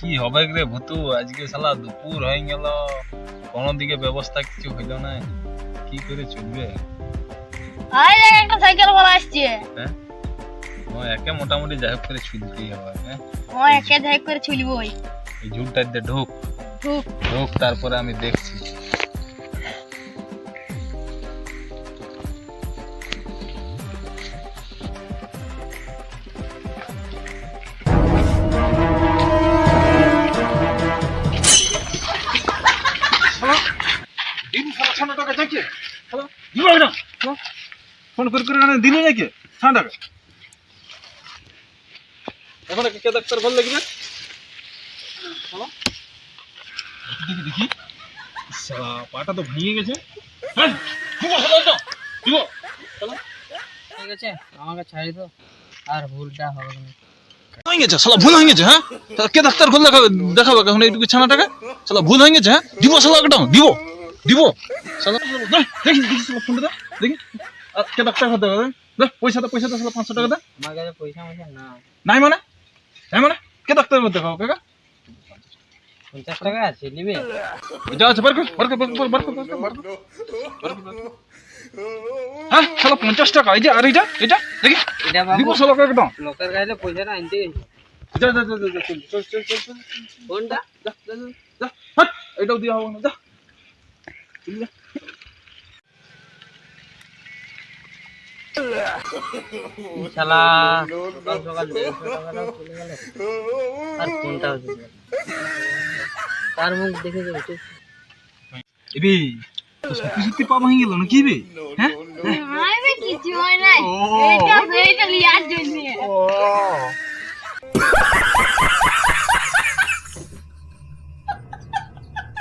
কি হবে রে ভুতু? আজকে সালা দুপুর হয়ে গেল। কোনো দিকে ব্যবস্থা কিছু হইল না। কি করে চলবে? আই দেখ একটা সাইকেল বলা আসছে। হ্যাঁ? ও একে মোটামুটি যাই হোক করে ছুলতেই হবে হ্যাঁ? ও একে ধাই করে ছুলবই। এই ঝুলটা দিয়ে ঢুক। ঢুক। ঢুক তারপরে আমি দেখছি। টাকা না ফোন করে করে না নাকি? টাকা এখন কে ডাক্তার ভালো লাগবে দেখি দেখি। পাটা তো ভেঙে গেছে। হ্যাঁ দিব হলো তো ঠিক আছে আমাকে ছাড়ি তো আর ভুলটা হবে না। হয়ে গেছে? শালা ভুল হয়ে গেছে হ্যাঁ? কে ডাক্তার ভালো দেখাবে? দেখাবে এখন এইটুকু ছানা টাকা শালা ভুল হয়ে গেছে হ্যাঁ? দিব শালা একদম দিব। দিব। না, দেখি দেখি ফোনটা দে দেখি। কে ডাক্তার ভালো দেখাবে দে পয়সা দে পয়সা দে শালা পাঁচশো টাকা দে। আমার কাছে পয়সা ময়সা না। নাই মানে? নাই মানে? কে ডাক্তার দেখাবো কাকা? পঞ্চাশ টাকা আছে নিবে? যা আছে বার কর বার কর বার কর বার কর। হ্যাঁ শালা পঞ্চাশ টাকা এই যে আর এইটা এটা দেখি দিব শালা একদম। লোকের কাছে পয়সাটা আনতে যা যা যা যা যা, চল চল চল চল। চল যা যা যা, যা এটাও দিয়া হবে না যা। শালা সকাল সকাল গেল আর কোনটাও চলে গেল। তার মুখ দেখে যাবে এবি তো সত্যি সত্যি পা ভেঙে গেল না কি বে হ্যাঁ কিছু হয় নাই। ও। এটা সেইটা লিয়ার জন্য।